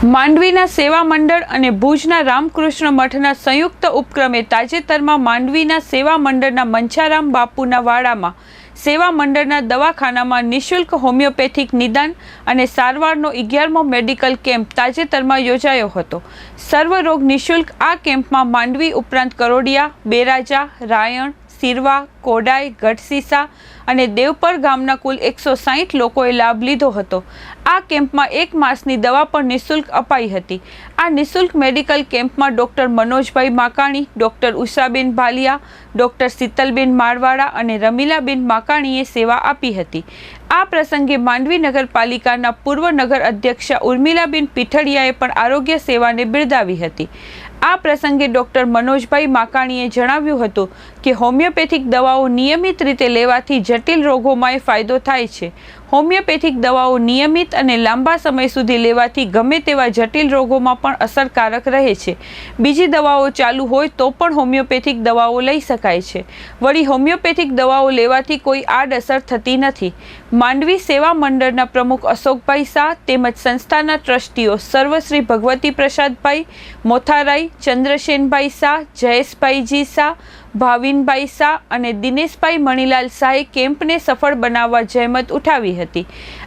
માંડવીના સેવા મંડળ અને ભુજના રામકૃષ્ણ મઠના સંયુક્ત ઉપક્રમે તાજેતરમાં માંડવીના સેવા મંડળના મંછારામ બાપુના વાડામાં સેવા મંડળના દવાખાનામાં નિઃશુલ્ક હોમિયોપેથિક નિદાન અને સારવારનો અગિયારમો મેડિકલ કેમ્પ તાજેતરમાં યોજાયો હતો. સર્વરોગ નિઃશુલ્ક આ કેમ્પમાં માંડવી ઉપરાંત કરોડિયા, બેરાજા, રાયણ સિરવા કોડાઈ ગઢસીસા અને દેવપર ગામના કુલ એકસો સાહીઠ લોકોએ લાભ લીધો હતો. આ કેમ્પમાં એક માસની દવા પણ નિઃશુલ્ક અપાઈ હતી. આ નિઃશુલ્ક મેડિકલ કેમ્પમાં doctor Manojbhai Makani, doctor Ushaben Bhaliya, doctor Shitalben Marvada અને રમીલાબેન માકાણીએ સેવા આપી હતી. આ પ્રસંગે માંડવી નગરપાલિકાના પૂર્વ નગર અધ્યક્ષા ઉર્મિલાબેન પીઠડિયાએ પણ આરોગ્ય સેવાને બિરદાવી હતી. આ પ્રસંગે ડૉક્ટર મનોજભાઈ માકાણીએ જણાવ્યું હતું કે, હોમિયોપેથિક દવાઓ નિયમિત રીતે લેવાથી જટિલ રોગોમાં ફાયદો થાય છે. હોમિયોપેથિક દવાઓ નિયમિત અને લાંબા સમય સુધી લેવાથી ગમે તેવા જટિલ રોગોમાં પણ અસરકારક રહે છે. બીજી દવાઓ ચાલુ હોય તો પણ હોમિયોપેથિક દવાઓ લઈ શકાય છે. વળી હોમિયોપેથિક દવાઓ લેવાથી કોઈ આડઅસર થતી નથી. માંડવી સેવા મંડળના પ્રમુખ અશોકભાઈ શાહ તેમજ સંસ્થાના ટ્રસ્ટીઓ સર્વશ્રી ભગવતી પ્રસાદભાઈ મોથારાઈ ચંદ્રસેનભાઈ શાહ, જયેશભાઈજી શાહ ભાવિનભાઈ શાહ અને દિનેશભાઈ મણીલાલ શાહે કેમ્પને સફળ બનાવવા જહેમત ઉઠાવી હતી.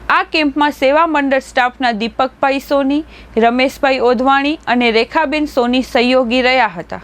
આ કેમ્પમાં સેવા મંડળ સ્ટાફના દીપકભાઈ સોની, રમેશભાઈ ઓધવાણી અને રેખાબેન સોની સહયોગી રહ્યા હતા.